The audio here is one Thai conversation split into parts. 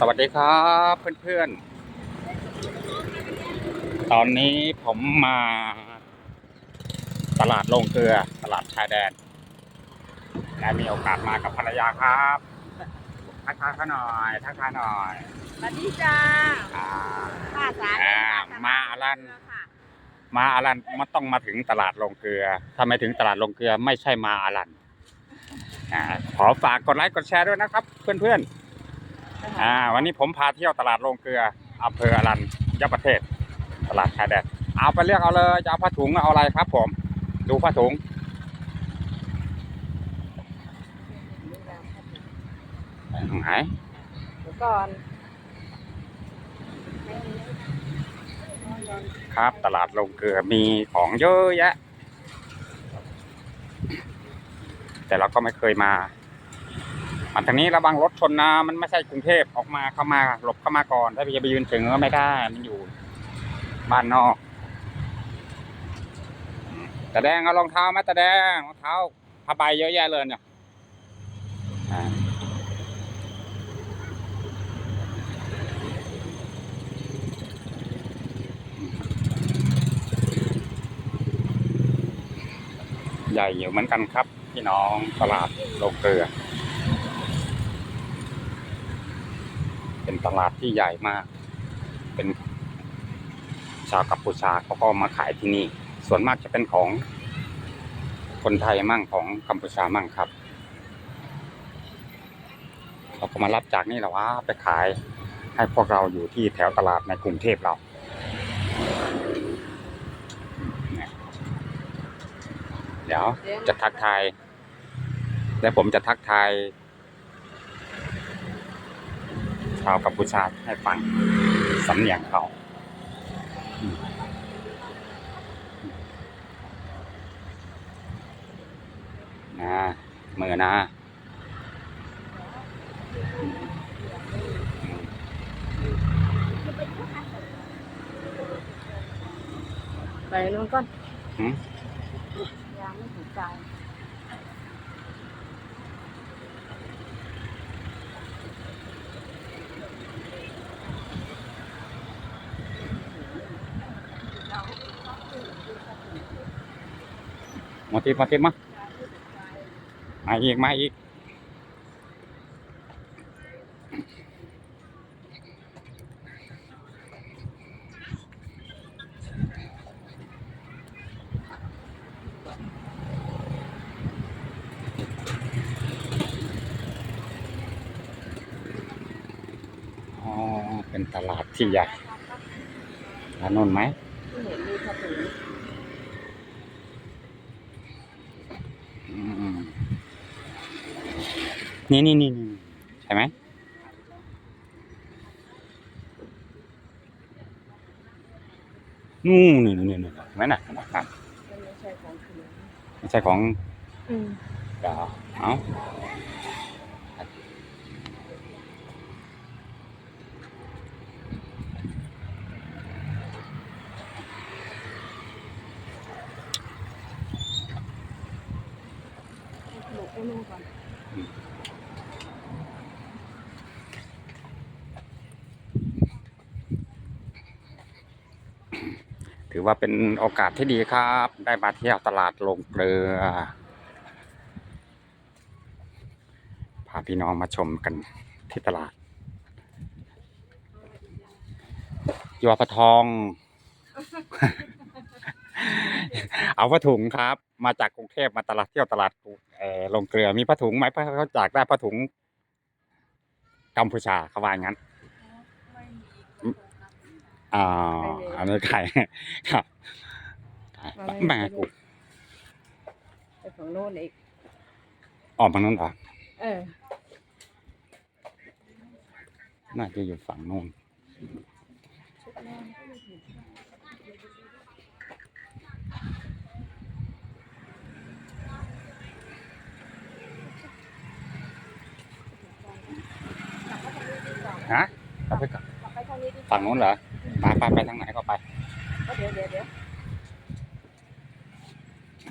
สวัสดีครับเพื่อนๆ ตอนนี้ผมมาตลาดลงเกลือตลาดชายแดน และมีโอกาสมากับภรรยาครับ ทักทายเขาหน่อยทักทายหน่อยสวัสดีจ้าอ่าป้าสาอ่ามาอลันค่ะมาอารันมันต้องมาถึงตลาดลงเกลือถ้าไม่ถึงตลาดลงเกลือไม่ใช่มาอารันอ่าขอฝากกดไลค์กดแชร์ด้วยนะครับ เพื่อนๆ อ่าวันนี้ผมพาเที่ยวตลาดลงเกลืออำเภออารันยประเทศ ตลาดชายแดนเอาไปเลือกเอาเลยจะเอาผ้าถุงเอาอะไรครับ ผม ดูผ้าถุง ไหนเดี๋ยวก่อนครับตลาดลงเกลือมีของเยอะแยะ แต่เราก็ไม่เคยมา มาทางนี้ระวังรถชนนะมันไม่ใช่กรุงเทพออกมาเข้ามาหลบเข้ามาก่อนถ้าจะไปยืนถึงก็ไม่ได้มันอยู่บ้านนอกตาแดงเอารองเท้าไหมตาแดงรองเท้าผ้าใบเยอะแยะเลยเนี่ยใหญ่อยู่เหมือนกันครับ พี่น้องตลาดโลงเกลือ เป็นตลาดที่ใหญ่มาก เป็นชาวกัมพูชาเขาก็มาขายที่นี่ ส่วนมากจะเป็นของคนไทยมั่งของกัมพูชามั่งครับเขาก็มารับจากนี่แหละว่าไปขายให้พวกเราอยู่ที่แถวตลาดในกรุงเทพเราเนี่ยเดี๋ยวจะทักทาย และผมจะทักทาย ชาวกัมพูชาให้ฟังสำเนียงเขาอืมนะมือนะอืมอืมไปนู่นก่อนอืมยังไม่ถึงใจ มาทิดมาทิดมามาอีกมาอีกอ๋อเป็นตลาดที่ใหญ่ร้านนนไหม ที่เห็นมีผ้าถุง อืม นี่นี่นี่นี่ใช่ไหมนู่นนี่นี่นี่นี่นไหมน่ะครับมันไม่ใช่ของไม่ใช่ของอืมเดี๋ยวเอาหนูไปนู่นก่อน ถือว่าเป็นโอกาสที่ดีครับ ได้มาเที่ยวตลาดลงเกลือ พาพี่น้องมาชมกันที่ตลาดยัวพะทอง เอาผ้าถุงครับ มาจากกรุงเทพมาตลาดเที่ยวตลาดลงเกลือมีผ้าถุงไหมเพราะเขาจากได้ผ้าถุงกัมพูชาเขาว่าอย่างนั้น อ่าอันนี้ไข่ครับแม่กูไปฝั่งโน้นอีกออกมานู้นเหรอเออ น่าจะอยู่ฝั่งนู้นฮะเอาไปก่อนกลับไปทางนี้ดีกว่าฝั่งนู้นเหรอ ไปไปไปทางไหนก็ไปเดี๋ยวเดี๋ยวเดี๋ยว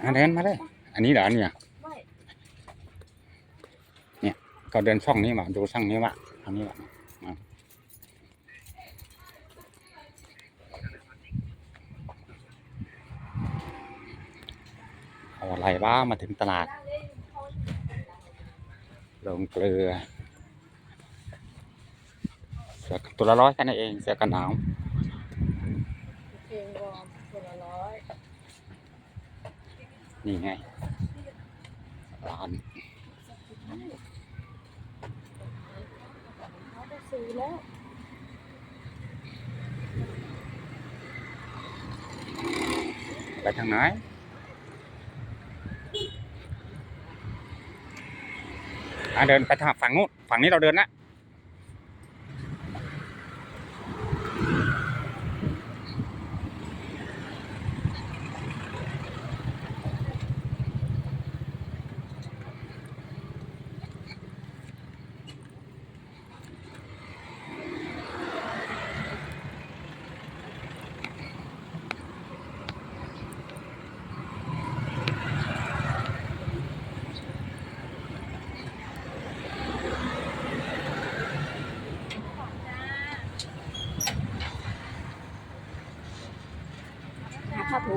อะเดินมาเลย อันนี้เหรอเนี่ยไม่เนี่ย ก็เดินช่องนี้มาดูช่องนี้ว่าทางนี้ว่าอะไรบ้างมาถึงตลาดลงเกลือเสือตัวละร้อยแค่นั้นเองเสือกันหนาว นี่ไงร้านเขาได้ซื้อแล้วไปทางไหนอะเดินไปทางฝั่งนู้นฝั่งนี้เราเดินนะ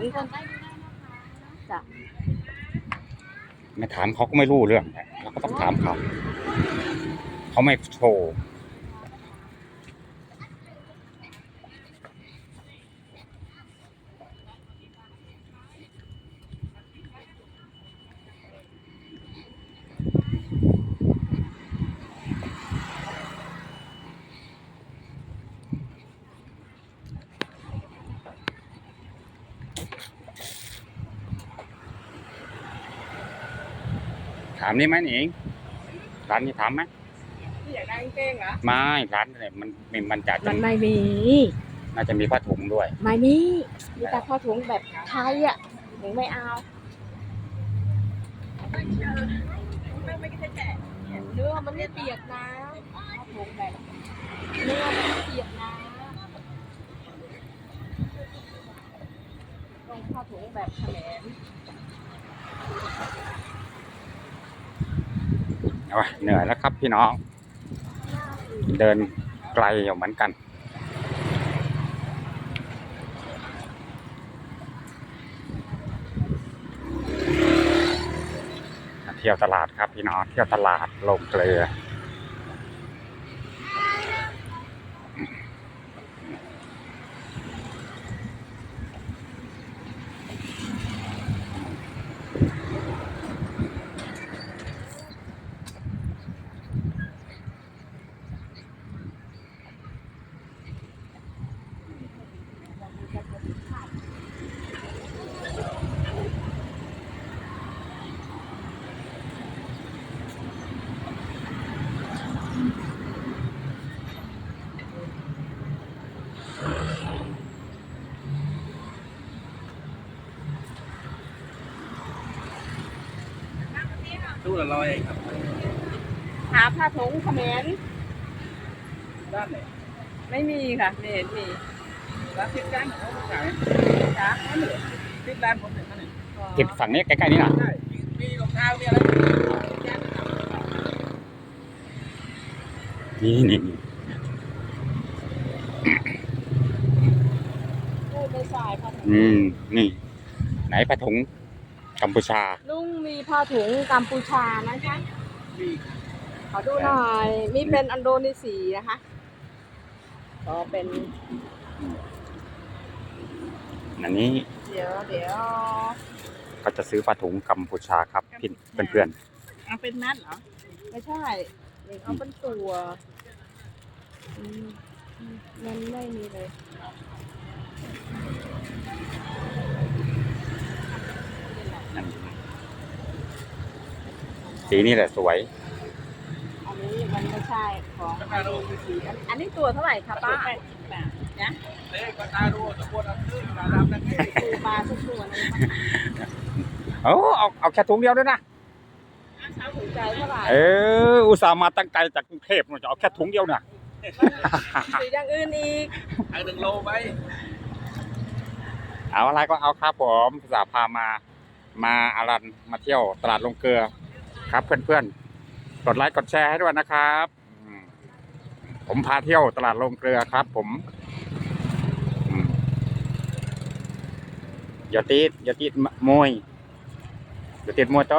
งก่อนจ้ะไม่ถามเขาก็ไม่รู้เรื่องเราก็ต้องถามเขา เขาไม่โชว์ามนี่ไหมหนิงร้านนี้ถามไหมพี่อยากได้กางเกงเหรอไม่ร้านเนี่ยมันมันมันจะมันไม่มี น่าจะมีผ้าถุงด้วย ไม่มีมีแต่ผ้าถุงแบบไทยอะหนูไม่เอาเนื้อมันไม่เปียกนะผ้าถุงแบบเนื้อมันไม่เปียกนะต้องผ้าถุงแบบแขมนเอาวะ เหนื่อยแล้วครับพี่น้อง เดินไกลอยู่เหมือนกัน เที่ยวตลาดครับพี่น้อง เที่ยวตลาดลงเกลือ ละร้อยเองครับหาผ้าถุงเขมรด้านไหนไม่มีค่ะไม่เห็นมีร้านทิพย์กันเขาขายจ้ะทิพย์ร้านผมเนี่ยนั่นเองติดฝั่งนี้ใกล้ๆนี่นะใช่มีมีรองเท้ามีอะไรนี่นี่นี่พูดไม่ใช่ผ้าถุงอืมนี่ ไหนผ้าถุงกัมพูชาลุง มีผ้าถุงกัมพูชาไหมคะมีขอดูหน่อย มีเป็นอันโดนีเซียนะคะ ก็เป็น อันนี้เดี๋ยวเดี๋ยวก็จะซื้อผ้าถุงกัมพูชาครับพี่เพื่อนเอาเป็นมัดเหรอ ไม่ใช่นี่เอาเป็นตัวอืมมันไม่มีเลยๆนั่น สีนี่แหละสวย อันนี้มันไม่ใช่ของอันโดนีเซียอันนี้ตัวเท่าไหร่คะป้านะเล็กก็ตาดูตะโกนอันซื้อมาดำนั่นเองตัวปลาสักตัวหนึงเออเอาเอาแค่ถุงเดียวด้วยนะเช้าถึงใจเท่าไหร่เอออุตส่าห์มาตั้งไกลจากกรุงเทพเราจะเอาแค่ถุงเดียวน่ะหรืออย่างอื่นอีกอันหนึ่งโลไปเอาอะไรก็เอาครับผมอุตส่าห์พามา มาอารันมาเที่ยวตลาดลงเกลือ ครับเพื่อนๆ กดไลค์กดแชร์ให้ด้วยนะครับอืมผมพาเที่ยวตลาดลงเกลือครับ ผมอืมอย่าตีดอย่าตีดมวยจุดเจ็ดมวยโต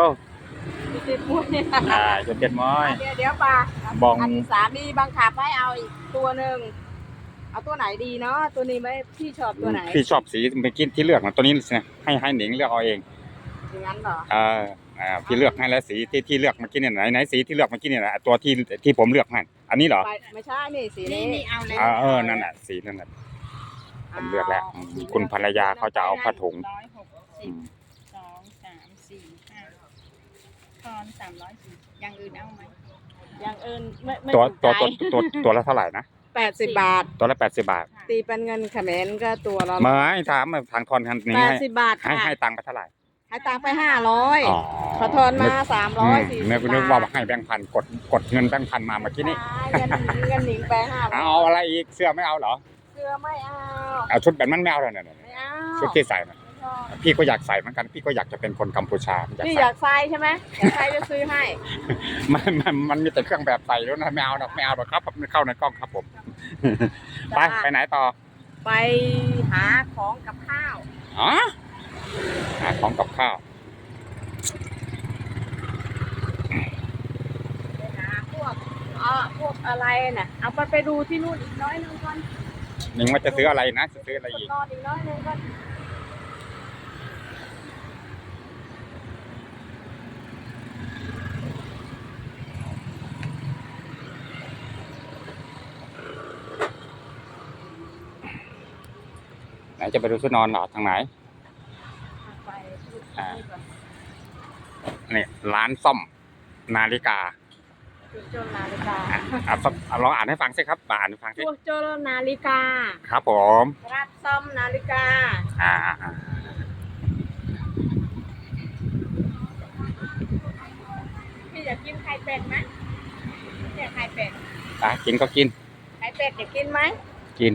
มีติดมุ้ยเนี่ยอ่าจุดเจ็ดมวยเดี๋ยวเดี๋ยวปลาบองอันนี้สามีบังคับให้เอาอีกตัวหนึ่งเอาตัวไหนดีเนาะตัวนี้ไหมพี่ชอบตัวไหนพี่ชอบสีเมื่อกี้ที่เลือกนะตัวนี้สิให้ให้หนิงเลือกเอาเองอย่างนั้นเหรอเออ อ่าพี่เลือกให้แล้วสีที่ที่เลือกเมื่อกี้เนี่ยไหนไหนสีที่เลือกเมื่อกี้เนี่ยนะตัวที่ที่ผมเลือกให้อันนี้เหรอไปไม่ใช่นี่สีนี้นี่เอาเลยอ่าเออนั่นแหะสีนั่นแหละผมเลือกแล้วอืมคุณภรรยาเขาจะเอาผ้าถุงร้อยหกอืสิบมสองสามสี่ห้าทอนสามร้อยสี่อย่างอื่นเอาไหมอย่างอื่นไม่ไม่ตัวถูกตัวใจตัวตัวตัวละเท่าไหร่นะแปดสิบบาท ตัวละแปดสิบบาท ตีเป็นเงินเขมรก็ตัวละไม่ถามทางทอนคันนี้แปดให้สิบบาทให้ค่ะให้ตังค์ไปเท่าไหร่ ให้ตังค์ไปห้าร้อยอ๋อขอทอนมาสามร้อยสี่สินึบกนึกว่าบาทให้แบงค์พันกดกดเงินแบงค์พันมาเมื่อกี้นี่ใช่เงินเงินหนิงไปห้าร้เอาอยอะไรอีกเสื้อไม่เอาเหรอเสื้อไม่เอาเอาชุดแบบนั้นไม่เอาเลยเนี่ยไม่เอาชุดที่ใส่น่ะไม่ชอบพี่ก็อยากใส่เหมือนกันพี่ก็อยากจะเป็นคนกัมพูชาอยากพี่ใส่อยากใส่ใช่ไหมอยากใส่จะซื้อให้มันมันมันมีแต่เครื่องแบบใส่แล้วนะไม่เอาหรอกไม่เอาหรอกครับเข้าในกล้องครับผมไปไปไหนต่อ ไปหาของกับข้าวอ๋อ หาของกับข้าวไปหาพวกเอ่อพวกอะไรน่ะเอาไปไปดูที่นู่นอีกน้อยหนึงก่อนนิงว่าจะซื้ออะไรนะจะซื้ออะไรอีก นอนอีกน้อยหนึงก่อนไหนจะไปดูชุดนอนเหรอทางไหน ไป อ่า นี่ร้านซ่อมนาฬิกาจุดโจรนาฬิกาอะอะซ่อมอะลองอ่านให้ฟังสิครับอ่านให้ฟังสิพวกโจรนาฬิกา ครับผมรับซ่อมนาฬิกา อ่าอ่าอ่าพี่อยากกินไข่เป็ดไหมเนี่ยไข่เป็ด อะกินก็กินไข่เป็ดอยากกินไหม กิน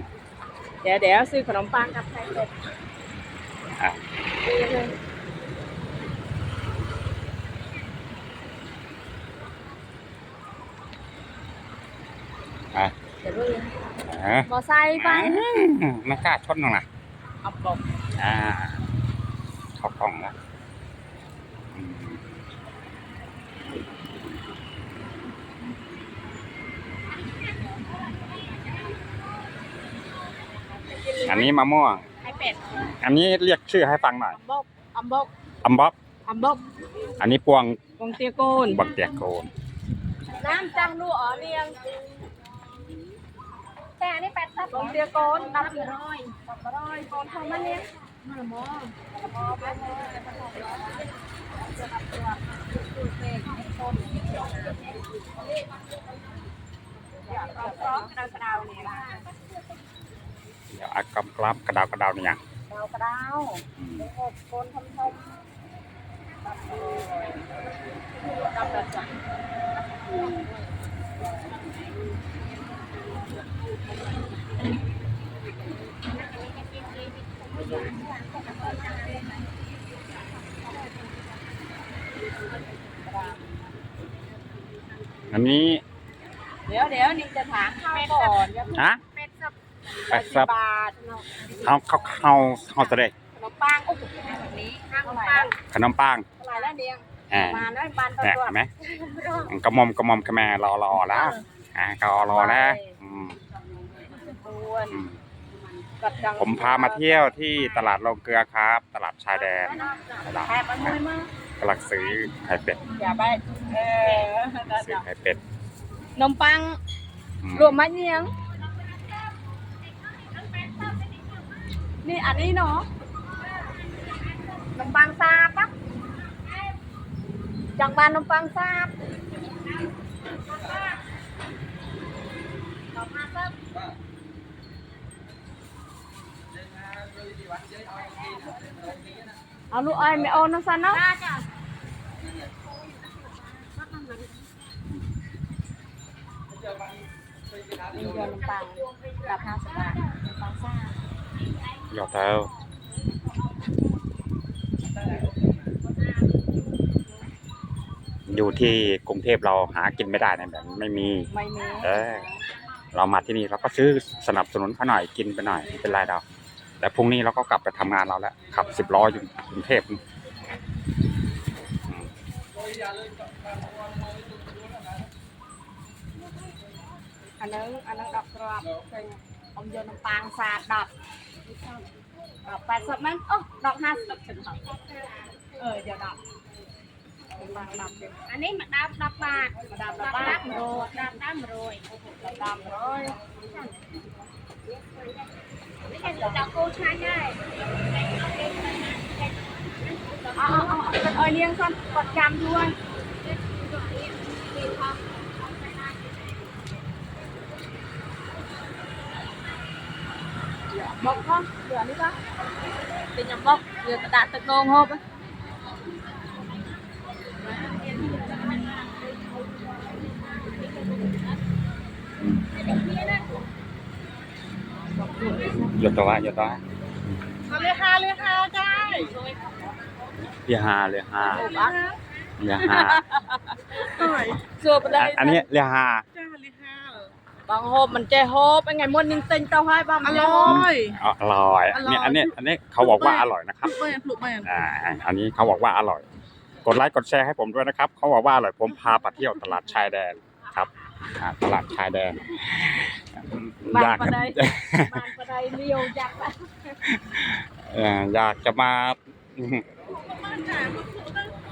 เดี๋ยวเดี๋ยวซื้อขนมปังกับไข่เป็ดอะ ดีเลย อะ เดี๋ยวดูอะมอไซค์ไปอืมไม่กล้าชนหรอกนะเอาบอกอ่าเข้ากล้องแล้วอืมอันนี้มะม่วงไข่เป็ดอันนี้เรียกชื่อให้ฟังหน่อยอัมบกอัมบกอัมบ๊อบอัมบกอันนี้ปวงกงเตียโกนบักเตียโกน น้ำจังดูอ๋อเนียง แต่อันนี้แปดสิบกงเตียโกนนับร้อยนับร้อยโกนทำมาเนี่ยมาหมอร้องกระดาวกระดาวเนี่ยเดี๋ยวอากำกลับกระดาวกระดาวเนี่ย ดาวกระดาว อืมหกโกนทำทมนับแบบจังอันนี้เดี๋ยวเดี๋ยวนี่จะถามข้าวก่อนอย่าเพิ่งฮะเป็ดสับแปดสิบบาทเนาะเขาเขาเขาเขาจะได้ขนมปังโอ้โหแบบนี้ข้างปังขนมปังเท่าไหร่แล้วเนียงอ่ามาน้อยปันตัวเนี่ยตัวเห็นไหมกระหมอมกระหมอมกระแม่รอรอแล้วอ่าก็รอแล้วอืมตัวอืมกัดจังผมพามาเที่ยวที่ตลาดโรงเกลือครับ ตลาดชายแดนตลาด แอบมันไม่มากกำลังซื้อไข่เป็ดอย่าไปเออซื้อไข่เป็ดนมปังอืมรวมไหมเนียง นี่อันนี้เนาะนมปังซาปะจังบานนมปังซาบ เอาลูกอ้อยไม่เอาน้ำซันเนาะมีโยนน้ำปังกับห้าสิบบาทน้ำปังซ่าหยอดเท้าอยู่ที่กรุงเทพเราหากินไม่ได้นะแบบนี้ไม่มี ไม่มี เออ เรามาที่นี่เราก็ซื้อสนับสนุนเขาหน่อยกินไปหน่อยไม่เป็นไรดอก แต่พรุ่งนี้เราก็กลับไปทำงานเราแล้ว ขับสิบล้ออยู่กรุงเทพอือันนั้นอันนั้นดอกกรอบเป็นอมโยนน้ำปางสาดดอกดอกแปดสิบมันโอ้ดอกห้าสิบถึงหกเออเดี๋ยวดอกบางดอกเดียวอันนี้มาดามดับบาทมาดามดัดาบบบ้าดับโรยดับดับโรย ดามร้อยไม่ใช่ดับโกชายได้เอาเอาเอาเลี้ยงก่อนกดจำด้วย bọc không rửa đi con thì nhầm bọc vừa đạt được đồ hộp á หยดตัววะหยดตัววะเอาเลยค่ะเลยค่ะได้เรียฮาเรียฮาเรียฮา sửa bên อะ đây อันนี้เรียฮา bằng hộp mình che hộp anh ngày muốn ninh tinh tao hai ba อ mình ร่อยอร่อยอันนี้อันนี้อันนี้เขาบอกว่าอร่อยนะครับปลูกแม่ปลูกแม่อ่าอันนี้เขาบอกว่าอร่อย กดไลค์กดแชร์ให้ผมด้วยนะครับ เขาบอกว่าอร่อยผมพาไปเที่ยวตลาดชายแดนครับ อ่าตลาดชายแดน Bạn อยาก vào đây bạn vào đây liều chặt á เอ่ออยากจะมา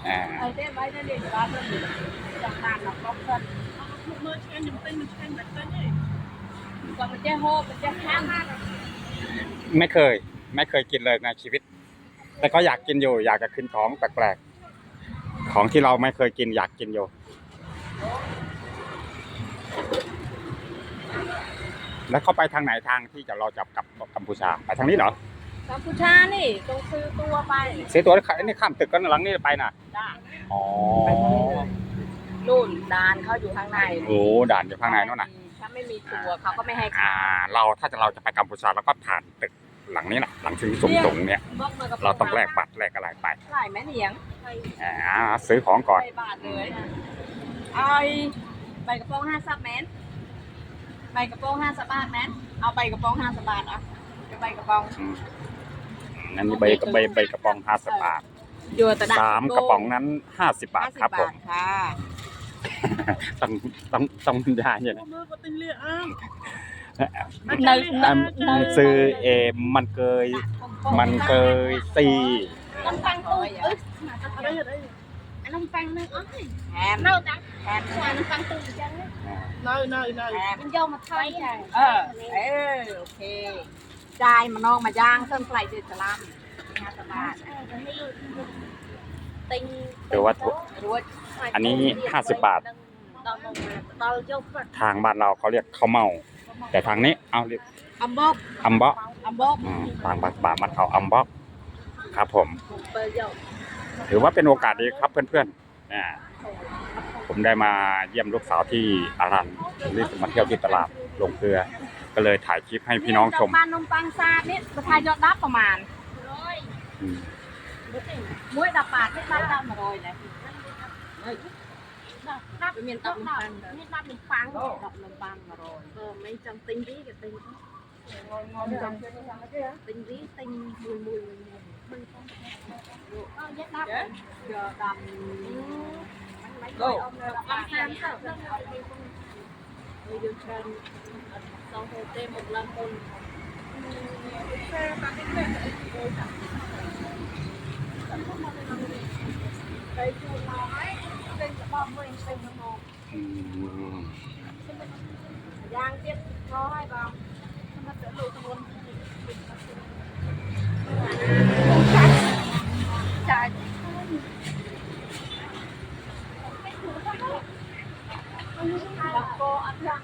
อ่า ở đây mấy đây để ba bên chặt bàn là bóc thân เมื่อเช้ายังเต้นมันเต้นแบบเต้นเลย còn mình che hộp mình che khăn ไม่เคย ไม่เคยกินเลยในชีวิต แต่ก็อยากกินอยู่ อยากจะกินของแปลกๆของที่เราไม่เคยกินอยากกินอยู่ แล้วเขาไปทางไหนทางที่จะเราจะกลับกัมพูชาไปทางนี้เหรอกัมพูชานี่ต้องซื้อตัวไปซื้อตัวไอ้นี่ข้ามตึกกันหลังนี้ไปน่ะได้อ๋อนู่นดานเขาอยู่ข้างในโอ้ด่านอยู่ข้างในนู่นน่ะถ้าไม่มีตัวเขาก็ไม่ให้อ่า เราถ้าจะเราจะไปกัมพูชาเราก็ผ่านตึกหลังนี้น่ะ หลังซึ่งสูงสูงๆเนี่ยบอกมากับเราต้องแลกบัตรแลกอะไรไปหลายแม่เหนียงอ่าซื้อของก่อนใส่บาทเลยไอ้ใบกระโปรงห้าสิบเมตร ใบกระโปรงห้าสิบบาทแมนเอาใบกระโปรงห้าสิบบาทอะเป็นใบกระโปรงอืมอันนี้ใบใบใบกระป๋องห้าสิบบาทอยู่แต่ดักสามกระป๋องนั้นห้าสิบบาทครับผมค่ะต้องต้องต้องยาเนี่ยนะเมื่อก็ติ้งเรียอ้ามในอ่ามันซื้อเอมมันเกยมันเกยตีนมปังตู้เอ้ยอะไรอะไร อันนมปังนึงเอ้ยแฮมเน่าจังแฮมอันนมปังตู้จังเลยนายนายนายแฮมมันโยมมาไทยใช่เออเออโอเคจ่ายมานองมาย่างเครื่องไฟเดือดสลามห้าสิบบาทติงหรือว่าถูกรวดอันนี้ห้าสิบบาทตอนลงมาตอนโยกก็ทางบ้านเราเขาเรียกข้าวเมา แต่ทางนี้เอาเรียกอัมบกอัมเบาะอัมบกอืมทางบ้านป่ามันเอาอัมเบาะครับผมเปิดโยก ถือว่าเป็นโอกาสดีครับเพื่อนๆอ่าผมได้มาเยี่ยมลูกสาวที่อารันหรือมาเที่ยวที่ตลาดลงเกลือ ก็เลยถ่ายคลิปให้พี่น้องชมบ้านนมปังซาดนี่ราคายอดรับประมาณร้อยอืมมุ้ยดับบาทที่บ้านเรามาโรยเลยดับเป็นเมียนตับนมปังนี่ดับเป็นฟังดับนมปังมาโรยเออไม่จังติงดีกับติงติงดีติงมุยมุยมุยเออยัดดับเดี๋ยวดำ Go. Ăn sam sao? Người điều tra sau hồ tê một lần một ไปจูนน้อยเป็นกระบอกเวงเป็นกระบอก อืม ยางเทียบร้อยบาง จ่าย บักโกอันยัง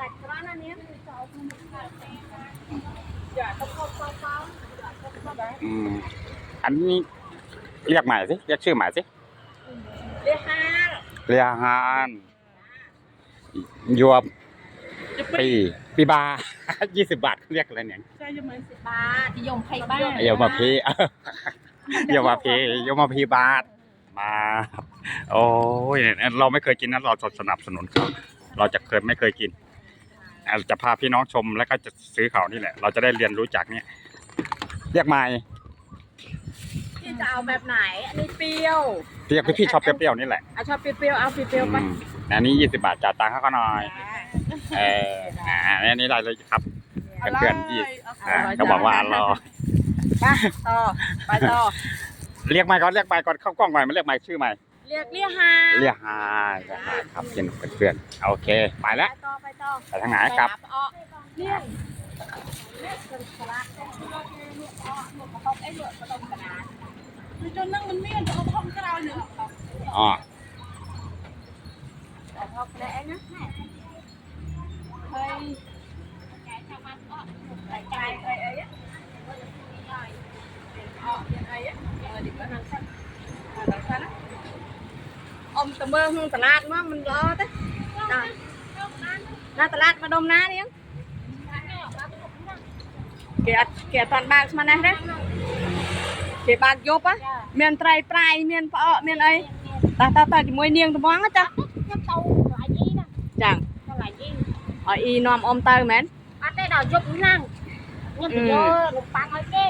ดัดร้าน อันนี้อย่าต้องเข้าเฝ้าอืมอันนี้เรียกใหม่สิเรียกชื่อใหม่สิเรียกห้าเรียฮานยัวปีปีบายี่สิบบาทเขาเรียกอะไรเนี่ยใช่ยังไหมบาทที่ยงไผ่บ้านเยามาพีเยามาพีเยามาพีบาทมาโอ้ยเราไม่เคยกินนะเราสนับสนุนเขาเราจะเคยไม่เคยกินอ่า จะพาพี่น้องชมแล้วก็จะซื้อเขานี่แหละ เราจะได้เรียนรู้จากเนี่ยเรียกไม้พี่จะเอาแบบไหน อันนี้เปรี้ยวเรียกพี่ชอบเปรี้ยวๆนี่แหละเอาชอบเปรี้ยวๆเอาเปรี้ยวๆไปอืมอันนี้ยี่สิบบาทจ่ายตังค์เขาก็หน่อยเอออ่าอันนี้ได้เลยครับเพื่อนๆยี่อ่าก็บอกว่าอร่อยไปต่อไปต่อเรียกไม้ก่อนเรียกไม้ก่อนเข้ากล้องหน่อยมาเรียกไม้ชื่อไม้ เรียกเรียกฮาเรียกไฮเรียกไฮครับกินเพื่อนๆโอเค ไปไปแล้วต่อไปต่อไปทางไหนครับไปหาปะอ้อเรียกเรียกจนสลัดเรียกอ้อเรียกปะตองเอ้ยเรียกปะตองกระดาษจนนั่งมันเมียนจะเอาห้องกระดาษหนึ่งอ๋อเอาทอกแดงนะเฮ้ยไก่ชาวบ้านอ้อไก่ไก่เอ้ยเอ้ยอ้อเรียกเอ้ยเออดิบก็นั่งสั่นนั่งสั่นนะ អ៊ំទៅមើលក្នុងតឡាតមកមិនល្អទេណាតឡាតម្ដុំណានេះគេអត់គេអត់បានបើកស្មានណាទេគេបើកយប់មានត្រីប្រៃមានផ្អកមានអីតោះតោះតោះជាមួយនាងត្បងចាខ្ញុំទៅកន្លែងអ៊ីណាចាំកន្លែងអ៊ីឲ្យអ៊ីនាំអ៊ំទៅមែនអត់ទេដល់យប់ហ្នឹងខ្ញុំទៅយករំប៉ាំងឲ្យគេ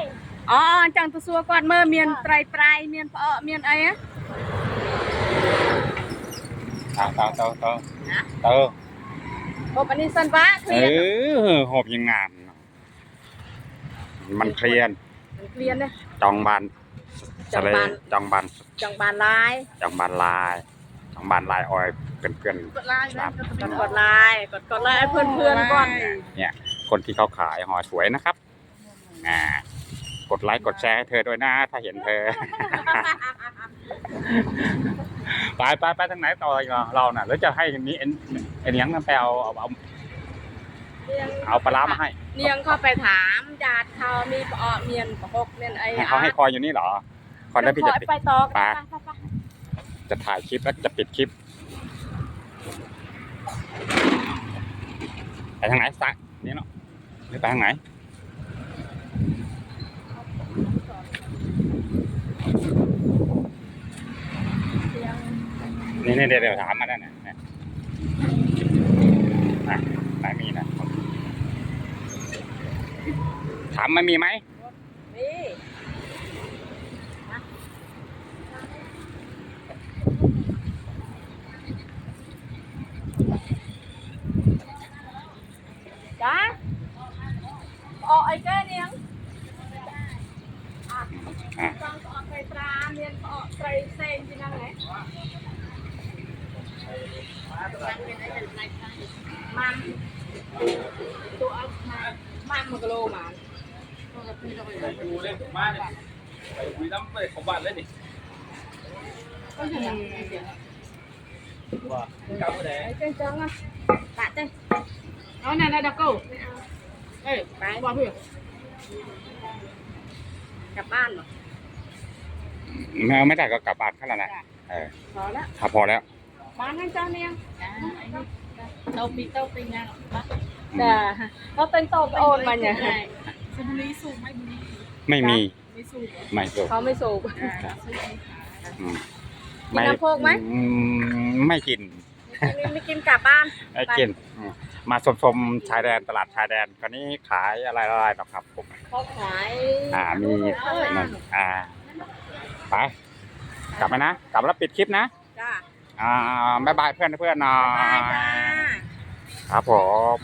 អូអញ្ចឹងទៅសួរគាត់មើលមានត្រីប្រៃមានផ្អកមានអីហ៎ ตาเตาเตาเตานะเตาโอ้ปานนี้สันวะเคเอลียร์อหอบยังงามเนอะมันเคลียนเคลียร์เนี่ยจองบานจองบาน จองบานจังบานลายจองบานลายจองบานลายออยเพื่อนกดไลน์ครันะบกดกดลายกดกดลายให้เพื่อนเพื่อนๆก่อนๆเนี่ย คนที่เขาขายหอสวยนะครับอ่ากดไลค์กดแชร์ให้เธอด้วยนะ ถ้าเห็นเธอ ไปไปไปทางไหนต่ออีกอะเราน่ะแล้วจะให้นี้เอ็นเอ็นยังนั่นไปเอาเอาเอาเอาปลาร้ามาให้เนียงเข้าไปถามญาติเขามีเปาะเมียนปะหกเมียนไอ้ให้เขาให้คอยอยู่นี่เหรอคอยแล้วพี่จะไปต่อไปกันไปไปจะถ่ายคลิปแล้วจะปิดคลิปไปทางไหนสายนี่เนาะหรือไปทางไหน นี่นี่เดี๋ยวถามมาได้ไหนะไหนมีนะ ถามมันมีไหม นี่จ้าเปาะไอ้แก่เนียง อะ ต้องเปาะไตรปลาเมียนเปาะไตรเซนที่นั่นไหนมันตัวเอามามันมันกะโลมัน ดูเล่นมาเนี่ยไปคุยน้ำไปของบ้านเลยดิ ก็อย่างนั้น ว่าเก่าแดง ไอ้เจ้าจังอะตะเจ้ เอาไหนไหนดับกูเอ้ยไปบอกเพื่อนกลับบ้านเหรอไม่ไม่ได้ก็กลับบ้านแค่นั้นแหละเออพอแล้วถ้าพอแล้ว บ้านนั่นเจ้าเนี่ยเต้าปีเต้าปีนะបាจ้าเขาเป็นโตโอนมาเนี่ยสบุรีสูงไหมบุรีไม่มี ไม่สูงเหรอไม่สูบเขาไม่สูบอืมกินน้ำโพกไหมอืมไม่กินไม่ไม่กินกลับบ้านไม่กินอื มมาชมชมชายแดนตลาดชายแดนคราวนี้ขายอะไรอะไรหรอกครับผมเขาขายอ่ามีนั่นอ่าไปกลับไปนะกลับแล้วปิดคลิปนะจ้าอ่าบ๊ายบายเพื่อนเพื่อนๆหน่อบายยจ้าครับผม